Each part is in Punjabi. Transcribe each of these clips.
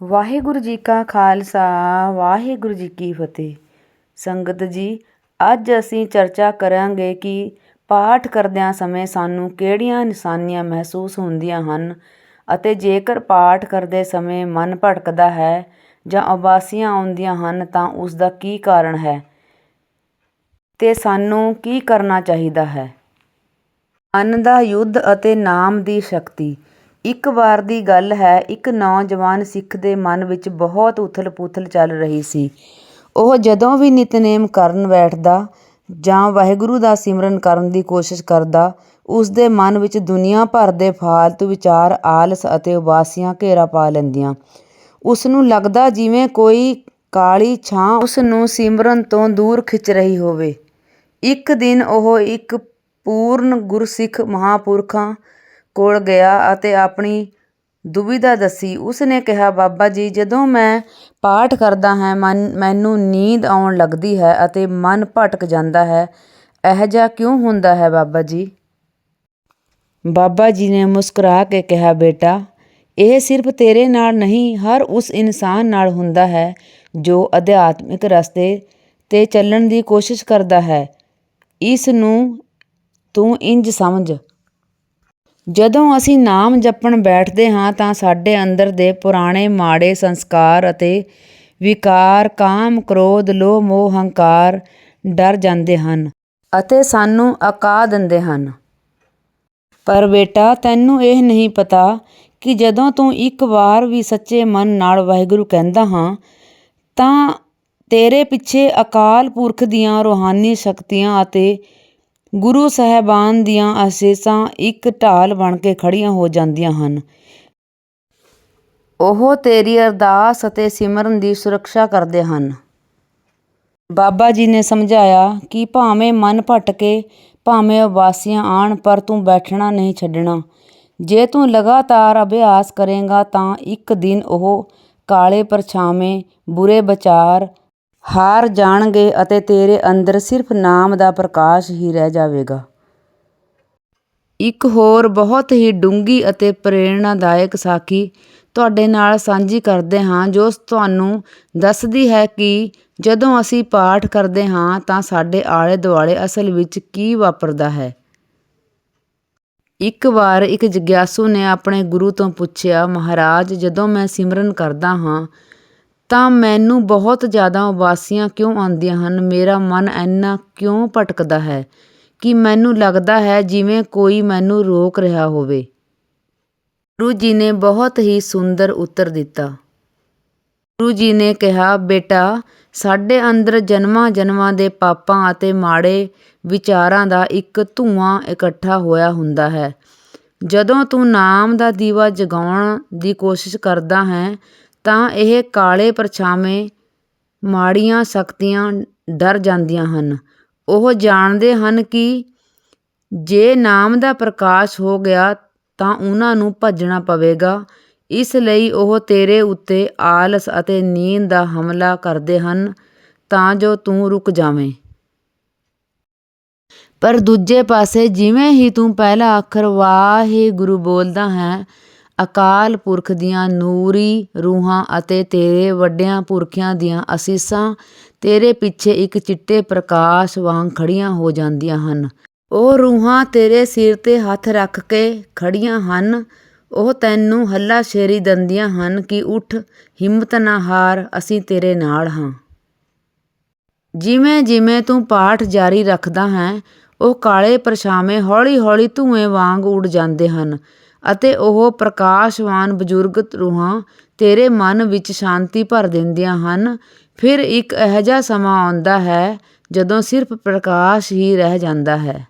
ਵਾਹਿਗੁਰੂ ਜੀ ਕਾ ਖਾਲਸਾ, ਵਾਹਿਗੁਰੂ ਜੀ ਕੀ ਫਤਿਹ। ਸੰਗਤ ਜੀ, ਅੱਜ ਅਸੀਂ ਚਰਚਾ ਕਰਾਂਗੇ ਕਿ ਪਾਠ ਕਰਦਿਆਂ ਸਮੇਂ ਸਾਨੂੰ ਕਿਹੜੀਆਂ ਨਿਸ਼ਾਨੀਆਂ ਮਹਿਸੂਸ ਹੁੰਦੀਆਂ ਹਨ ਅਤੇ ਜੇਕਰ ਪਾਠ ਕਰਦੇ ਸਮੇਂ ਮਨ ਭਟਕਦਾ ਹੈ ਜਾਂ ਉਬਾਸੀਆਂ ਆਉਂਦੀਆਂ ਹਨ ਤਾਂ ਉਸ ਦਾ ਕੀ ਕਾਰਨ ਹੈ ਤੇ ਸਾਨੂੰ ਕੀ ਕਰਨਾ ਚਾਹੀਦਾ ਹੈ। ਮਨ ਦਾ ਯੁੱਧ ਅਤੇ ਨਾਮ ਦੀ ਸ਼ਕਤੀ। ਇੱਕ ਵਾਰ ਦੀ ਗੱਲ ਹੈ, ਇੱਕ ਨੌਜਵਾਨ ਸਿੱਖ ਦੇ ਮਨ ਵਿੱਚ ਬਹੁਤ ਉਥਲ-ਪੁਥਲ ਚੱਲ ਰਹੀ ਸੀ। ਉਹ ਜਦੋਂ ਵੀ ਨਿਤਨੇਮ ਕਰਨ ਬੈਠਦਾ ਜਾਂ ਵਾਹਿਗੁਰੂ ਦਾ ਸਿਮਰਨ ਕਰਨ ਦੀ ਕੋਸ਼ਿਸ਼ ਕਰਦਾ, ਉਸ ਦੇ ਮਨ ਵਿੱਚ ਦੁਨੀਆ ਭਰ ਦੇ ਫਾਲਤੂ ਵਿਚਾਰ, ਆਲਸ ਅਤੇ ਉਬਾਸੀਆਂ ਘੇਰਾ ਪਾ ਲੈਂਦੀਆਂ। ਉਸ ਨੂੰ ਲੱਗਦਾ ਜਿਵੇਂ ਕੋਈ ਕਾਲੀ ਛਾਂ ਉਸ ਨੂੰ ਸਿਮਰਨ ਤੋਂ ਦੂਰ ਖਿੱਚ ਰਹੀ ਹੋਵੇ। ਇੱਕ ਦਿਨ ਉਹ ਇੱਕ ਪੂਰਨ ਗੁਰਸਿੱਖ ਮਹਾਂਪੁਰਖਾਂ ਕੋਲ ਗਿਆ ਅਤੇ ਆਪਣੀ ਦੁਵਿਧਾ ਦੱਸੀ। ਉਸ ਨੇ ਕਿਹਾ, ਬਾਬਾ ਜੀ, ਜਦੋਂ ਮੈਂ ਪਾਠ ਕਰਦਾ ਹਾਂ, ਮਨ, ਮੈਨੂੰ ਨੀਂਦ ਆਉਣ ਲੱਗਦੀ ਹੈ ਅਤੇ ਮਨ ਭਟਕ ਜਾਂਦਾ ਹੈ। ਇਹ ਜਿਹਾ ਕਿਉਂ ਹੁੰਦਾ ਹੈ, ਬਾਬਾ ਜੀ? ਬਾਬਾ ਜੀ ਨੇ ਮੁਸਕਰਾ ਕੇ ਕਿਹਾ, ਬੇਟਾ, ਇਹ ਸਿਰਫ ਤੇਰੇ ਨਾਲ ਨਹੀਂ, ਹਰ ਉਸ ਇਨਸਾਨ ਨਾਲ ਹੁੰਦਾ ਹੈ ਜੋ ਅਧਿਆਤਮਿਕ ਰਸਤੇ ਤੇ ਚੱਲਣ ਦੀ ਕੋਸ਼ਿਸ਼ ਕਰਦਾ ਹੈ। ਇਸ ਨੂੰ ਤੂੰ ਇੰਜ ਸਮਝ। ਜਦੋਂ ਅਸੀਂ ਨਾਮ ਜਪਣ ਬੈਠਦੇ ਹਾਂ ਤਾਂ ਸਾਡੇ ਅੰਦਰ ਦੇ ਪੁਰਾਣੇ ਮਾੜੇ ਸੰਸਕਾਰ ਅਤੇ ਵਿਕਾਰ, ਕਾਮ, ਕ੍ਰੋਧ, ਲੋਭ, ਮੋਹ, ਹੰਕਾਰ ਡਰ ਜਾਂਦੇ ਹਨ ਅਤੇ ਸਾਨੂੰ ਅਕਾ ਦਿੰਦੇ ਹਨ। ਪਰ ਬੇਟਾ, ਤੈਨੂੰ ਇਹ ਨਹੀਂ ਪਤਾ ਕਿ ਜਦੋਂ ਤੂੰ ਇੱਕ ਵਾਰ ਵੀ ਸੱਚੇ ਮਨ ਨਾਲ ਵਾਹਿਗੁਰੂ ਕਹਿੰਦਾ ਹਾਂ, ਤਾਂ ਤੇਰੇ ਪਿੱਛੇ ਅਕਾਲ ਪੁਰਖ ਦੀਆਂ ਰੂਹਾਨੀ ਸ਼ਕਤੀਆਂ ਅਤੇ ਗੁਰੂ ਸਾਹਿਬਾਨ ਦੀਆਂ ਅਸੀਸਾਂ ਇੱਕ ਢਾਲ ਬਣ ਕੇ ਖੜੀਆਂ ਹੋ ਜਾਂਦੀਆਂ ਹਨ। ਉਹ ਤੇਰੀ ਅਰਦਾਸ ਅਤੇ ਸਿਮਰਨ ਦੀ ਸੁਰੱਖਿਆ ਕਰਦੇ ਹਨ। ਬਾਬਾ ਜੀ ਨੇ ਸਮਝਾਇਆ ਕਿ ਭਾਵੇਂ ਮਨ ਭਟਕੇ ਭਾਵੇਂ ਉਬਾਸੀਆਂ ਆਣ, ਪਰ ਤੂੰ ਬੈਠਣਾ ਨਹੀਂ ਛੱਡਣਾ। ਜੇ ਤੂੰ ਲਗਾਤਾਰ ਅਭਿਆਸ ਕਰੇਗਾ ਤਾਂ ਇੱਕ ਦਿਨ ਉਹ ਕਾਲੇ ਪਰਛਾਵੇਂ, ਬੁਰੇ ਵਿਚਾਰ ਹਾਰ ਜਾਣਗੇ ਅਤੇ ਤੇਰੇ ਅੰਦਰ ਸਿਰਫ ਨਾਮ ਦਾ ਪ੍ਰਕਾਸ਼ ਹੀ ਰਹਿ ਜਾਵੇਗਾ। ਇੱਕ ਹੋਰ ਬਹੁਤ ਹੀ ਡੂੰਗੀ ਅਤੇ ਪ੍ਰੇਰਣਾਦਾਇਕ ਸਾਖੀ ਤੁਹਾਡੇ ਨਾਲ ਸਾਂਝੀ ਕਰਦੇ ਹਾਂ, ਜੋ ਤੁਹਾਨੂੰ ਦੱਸਦੀ ਹੈ ਕਿ ਜਦੋਂ ਅਸੀਂ ਪਾਠ ਕਰਦੇ ਹਾਂ ਤਾਂ ਸਾਡੇ ਆਲੇ ਦੁਆਲੇ ਅਸਲ ਵਿੱਚ ਕੀ ਵਾਪਰਦਾ ਹੈ। ਇੱਕ ਵਾਰ ਇੱਕ ਜਗਿਆਸੂ ਨੇ ਆਪਣੇ ਗੁਰੂ ਤੋਂ ਪੁੱਛਿਆ, ਮਹਾਰਾਜ, ਜਦੋਂ ਮੈਂ ਸਿਮਰਨ ਕਰਦਾ ਹਾਂ ਤਾਂ ਮੈਨੂੰ ਬਹੁਤ ਜ਼ਿਆਦਾ ਉਬਾਸੀਆਂ ਕਿਉਂ ਆਉਂਦੀਆਂ ਹਨ? ਮੇਰਾ ਮਨ ਇੰਨਾ ਕਿਉਂ ਭਟਕਦਾ ਹੈ ਕਿ ਮੈਨੂੰ ਲੱਗਦਾ ਹੈ ਜਿਵੇਂ ਕੋਈ ਮੈਨੂੰ ਰੋਕ ਰਿਹਾ ਹੋਵੇ। ਗੁਰੂ ਜੀ ਨੇ ਬਹੁਤ ਹੀ ਸੁੰਦਰ ਉੱਤਰ ਦਿੱਤਾ। ਗੁਰੂ ਜੀ ਨੇ ਕਿਹਾ, ਬੇਟਾ, ਸਾਡੇ ਅੰਦਰ ਜਨਮਾਂ ਜਨਮਾਂ ਦੇ ਪਾਪਾਂ ਅਤੇ ਮਾੜੇ ਵਿਚਾਰਾਂ ਦਾ ਇੱਕ ਧੂਆਂ ਇਕੱਠਾ ਹੋਇਆ ਹੁੰਦਾ ਹੈ। ਜਦੋਂ ਤੂੰ ਨਾਮ ਦਾ ਦੀਵਾ ਜਗਾਉਣ ਦੀ ਕੋਸ਼ਿਸ਼ ਕਰਦਾ ਹੈ ਤਾਂ ਇਹ ਕਾਲੇ ਪਰਛਾਵੇਂ ਮਾੜੀਆਂ ਸ਼ਕਤੀਆਂ ਡਰ ਜਾਂਦੀਆਂ ਹਨ। ਉਹ ਜਾਣਦੇ ਹਨ ਕਿ ਜੇ ਨਾਮ ਦਾ ਪ੍ਰਕਾਸ਼ ਹੋ ਗਿਆ ਤਾਂ ਉਹਨਾਂ ਨੂੰ ਭੱਜਣਾ ਪਵੇਗਾ। ਇਸ ਲਈ ਉਹ ਤੇਰੇ ਉੱਤੇ ਆਲਸ ਅਤੇ ਨੀਂਦ ਦਾ ਹਮਲਾ ਕਰਦੇ ਹਨ ਤਾਂ ਜੋ ਤੂੰ ਰੁਕ ਜਾਵੇਂ। ਪਰ ਦੂਜੇ ਪਾਸੇ ਜਿਵੇਂ ਹੀ ਤੂੰ ਪਹਿਲਾ ਅੱਖਰ ਵਾਹਿਗੁਰੂ ਬੋਲਦਾ ਹੈ ਅਕਾਲ ਪੁਰਖ ਦੀਆਂ ਨੂਰੀ ਰੂਹਾਂ ਅਤੇ ਤੇਰੇ ਵੱਡਿਆਂ ਪੁਰਖਿਆਂ ਦੀਆਂ ਅਸੀਸਾਂ, ਤੇਰੇ ਪਿੱਛੇ ਇੱਕ ਚਿੱਟੇ ਪ੍ਰਕਾਸ਼ ਵਾਂਗ ਖੜੀਆਂ ਹੋ ਜਾਂਦੀਆਂ ਹਨ। ਉਹ ਰੂਹਾਂ ਤੇਰੇ ਸਿਰ ਤੇ ਹੱਥ ਰੱਖ ਕੇ ਖੜੀਆਂ ਹਨ। ਉਹ ਤੈਨੂੰ ਹੱਲਾ ਸ਼ੇਰੀ ਦਿੰਦੀਆਂ ਹਨ ਕਿ ਉੱਠ, ਹਿੰਮਤ ਨਾ ਹਾਰ, ਅਸੀਂ ਤੇਰੇ ਨਾਲ ਹਾਂ। ਜਿਵੇਂ ਜਿਵੇਂ ਤੂੰ ਪਾਠ ਜਾਰੀ ਰੱਖਦਾ ਹੈ, ਉਹ ਕਾਲੇ ਪਰਛਾਵੇਂ ਹੌਲੀ-ਹੌਲੀ ਧੂਏ ਵਾਂਗ ਉੱਡ ਜਾਂਦੇ ਹਨ। ਅਤੇ ਉਹ ਪ੍ਰਕਾਸ਼ਵਾਨ ਬਜ਼ੁਰਗ ਰੂਹਾਂ ਤੇਰੇ ਮਨ ਵਿੱਚ ਸ਼ਾਂਤੀ ਭਰ ਦਿੰਦੀਆਂ ਹਨ। ਫਿਰ ਇੱਕ ਅਜਿਹਾ ਸਮਾਂ ਆਉਂਦਾ ਹੈ ਜਦੋਂ ਸਿਰਫ ਪ੍ਰਕਾਸ਼ ਹੀ ਰਹਿ ਜਾਂਦਾ ਹੈ।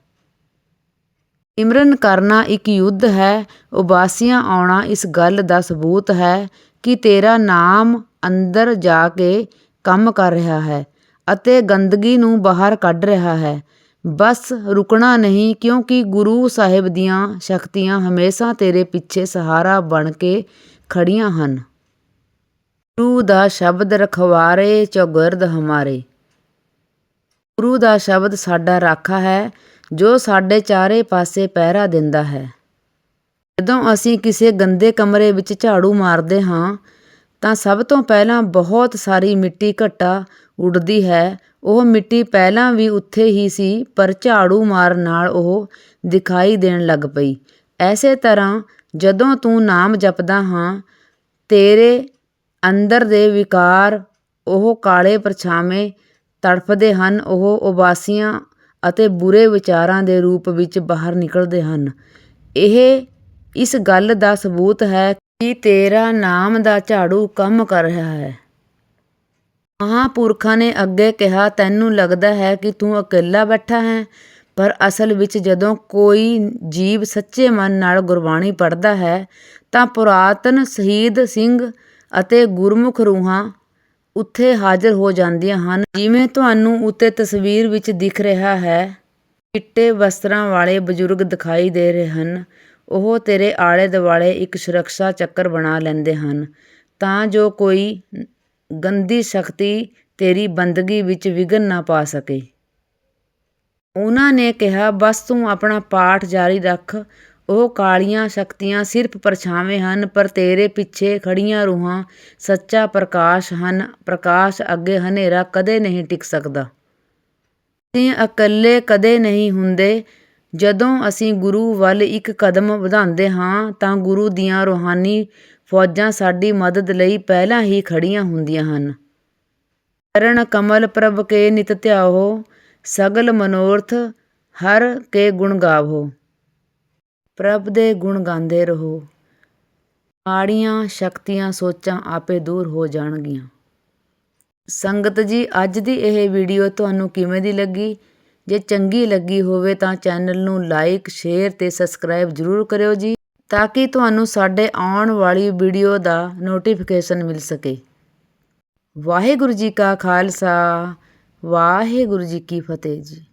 ਸਿਮਰਨ ਕਰਨਾ ਇੱਕ ਯੁੱਧ ਹੈ। ਉਬਾਸੀਆਂ ਆਉਣਾ ਇਸ ਗੱਲ ਦਾ ਸਬੂਤ ਹੈ ਕਿ ਤੇਰਾ ਨਾਮ ਅੰਦਰ ਜਾ ਕੇ ਕੰਮ ਕਰ ਰਿਹਾ ਹੈ ਅਤੇ ਗੰਦਗੀ ਨੂੰ ਬਾਹਰ ਕੱਢ ਰਿਹਾ ਹੈ। ਬਸ ਰੁਕਣਾ ਨਹੀਂ ਕਿਉਂਕਿ ਗੁਰੂ ਸਾਹਿਬ ਦੀਆਂ ਸ਼ਕਤੀਆਂ ਹਮੇਸ਼ਾ ਤੇਰੇ ਪਿੱਛੇ ਸਹਾਰਾ ਬਣ ਕੇ ਖੜੀਆਂ ਹਨ। ਗੁਰੂ ਦਾ ਸ਼ਬਦ ਰਖਵਾਰੇ, ਚੌਗਿਰਦ ਹਮਾਰੇ। ਗੁਰੂ ਦਾ ਸ਼ਬਦ ਸਾਡਾ ਰਾਖਾ ਹੈ, ਜੋ ਸਾਡੇ ਚਾਰੇ ਪਾਸੇ ਪਹਿਰਾ ਦਿੰਦਾ ਹੈ। ਜਦੋਂ ਅਸੀਂ ਕਿਸੇ ਗੰਦੇ ਕਮਰੇ ਵਿੱਚ ਝਾੜੂ ਮਾਰਦੇ ਹਾਂ, ਤਾਂ ਸਭ ਤੋਂ ਪਹਿਲਾਂ ਬਹੁਤ ਸਾਰੀ ਮਿੱਟੀ ਘੱਟਾ ਉੱਡਦੀ ਹੈ। ਉਹ ਮਿੱਟੀ ਪਹਿਲਾਂ ਵੀ ਉੱਥੇ ਹੀ ਸੀ, ਪਰ ਝਾੜੂ ਮਾਰਨ ਨਾਲ ਉਹ ਦਿਖਾਈ ਦੇਣ ਲੱਗ ਪਈ। ਇਸੇ ਤਰ੍ਹਾਂ ਜਦੋਂ ਤੂੰ ਨਾਮ ਜਪਦਾ ਹਾਂ, ਤੇਰੇ ਅੰਦਰ ਦੇ ਵਿਕਾਰ ਉਹ ਕਾਲੇ ਪਰਛਾਵੇਂ ਤੜਫਦੇ ਹਨ। ਉਹ ਉਬਾਸੀਆਂ ਅਤੇ ਬੁਰੇ ਵਿਚਾਰਾਂ ਦੇ ਰੂਪ ਵਿੱਚ ਬਾਹਰ ਨਿਕਲਦੇ ਹਨ। ਇਹ ਇਸ ਗੱਲ ਦਾ ਸਬੂਤ ਹੈ ਕਿ ਤੇਰਾ ਨਾਮ ਦਾ ਝਾੜੂ ਕੰਮ ਕਰ ਰਿਹਾ ਹੈ। ਮਹਾਂਪੁਰਖਾਂ ਨੇ ਅੱਗੇ ਕਿਹਾ, ਤੈਨੂੰ ਲੱਗਦਾ ਹੈ ਕਿ ਤੂੰ ਇਕੱਲਾ ਬੈਠਾ ਹੈ, ਪਰ ਅਸਲ ਵਿੱਚ ਜਦੋਂ ਕੋਈ ਜੀਵ ਸੱਚੇ ਮਨ ਨਾਲ ਗੁਰਬਾਣੀ ਪੜ੍ਹਦਾ ਹੈ, ਤਾਂ ਪੁਰਾਤਨ ਸ਼ਹੀਦ ਸਿੰਘ ਅਤੇ ਗੁਰਮੁਖ ਰੂਹਾਂ ਉੱਥੇ ਹਾਜ਼ਰ ਹੋ ਜਾਂਦੀਆਂ ਹਨ। ਜਿਵੇਂ ਤੁਹਾਨੂੰ ਉੱਤੇ ਤਸਵੀਰ ਵਿੱਚ ਦਿਖ ਰਿਹਾ ਹੈ, ਚਿੱਟੇ ਵਸਤਰਾਂ ਵਾਲੇ ਬਜ਼ੁਰਗ ਦਿਖਾਈ ਦੇ ਰਹੇ ਹਨ। ਉਹ ਤੇਰੇ ਆਲੇ ਦੁਆਲੇ ਇੱਕ ਸੁਰੱਖਿਆ ਚੱਕਰ ਬਣਾ ਲੈਂਦੇ ਹਨ। ਤਾਂ ਜੋ ਕੋਈ ਗੰਦੀ ਸ਼ਕਤੀ ਤੇਰੀ ਬੰਦਗੀ ਵਿੱਚ ਵਿਘਨ ਨਾ ਪਾ ਸਕੇ। ਉਹਨਾਂ ਨੇ ਕਿਹਾ, ਬਸ ਤੂੰ ਆਪਣਾ ਪਾਠ ਜਾਰੀ ਰੱਖ। ਉਹ ਕਾਲੀਆਂ ਸ਼ਕਤੀਆਂ ਸਿਰਫ ਪਰਛਾਵੇਂ ਹਨ, ਪਰ ਤੇਰੇ ਪਿੱਛੇ ਖੜੀਆਂ ਰੂਹਾਂ ਸੱਚਾ ਪ੍ਰਕਾਸ਼ ਹਨ। ਪ੍ਰਕਾਸ਼ ਅੱਗੇ ਹਨੇਰਾ ਕਦੇ ਨਹੀਂ ਟਿਕ ਸਕਦਾ। ਅਸੀਂ ਇਕੱਲੇ ਕਦੇ ਨਹੀਂ ਹੁੰਦੇ। ਜਦੋਂ ਅਸੀਂ ਗੁਰੂ ਵੱਲ ਇੱਕ ਕਦਮ ਵਧਾਉਂਦੇ ਹਾਂ, ਤਾਂ ਗੁਰੂ ਦੀਆਂ ਰੂਹਾਨੀ ਫੌਜਾਂ ਸਾਡੀ ਮਦਦ ਲਈ ਪਹਿਲਾਂ ਹੀ ਖੜੀਆਂ ਹੁੰਦੀਆਂ ਹਨ। ਚਰਨ ਕਮਲ ਪ੍ਰਭ ਕੇ ਨਿਤ ਧਿਆਓ, ਸਗਲ ਮਨੋਰਥ ਹਰ ਕੇ ਗੁਣ ਗਾਵੋ। ਪ੍ਰਭ ਦੇ ਗੁਣ ਗਾਉਂਦੇ ਰਹੋ। ਮਾੜੀਆਂ ਸ਼ਕਤੀਆਂ ਸੋਚਾਂ ਆਪੇ ਦੂਰ ਹੋ ਜਾਣਗੀਆਂ। ਸੰਗਤ ਜੀ, ਅੱਜ ਦੀ ਇਹ ਵੀਡੀਓ ਤੁਹਾਨੂੰ ਕਿਵੇਂ ਦੀ ਲੱਗੀ? ਜੇ ਚੰਗੀ ਲੱਗੀ ਹੋਵੇ ਤਾਂ ਚੈਨਲ ਨੂੰ ਲਾਈਕ, ਸ਼ੇਅਰ ਤੇ ਸਬਸਕ੍ਰਾਈਬ ਜ਼ਰੂਰ ਕਰਿਓ ਜੀ। ਤਾਂ ਕਿ ਤੁਹਾਨੂੰ ਸਾਡੇ ਆਉਣ ਵਾਲੀ ਵੀਡੀਓ ਦਾ ਨੋਟੀਫਿਕੇਸ਼ਨ ਮਿਲ ਸਕੇ। ਵਾਹਿਗੁਰੂ ਜੀ ਕਾ ਖਾਲਸਾ, ਵਾਹਿਗੁਰੂ ਜੀ ਕੀ ਫਤਿਹ ਜੀ।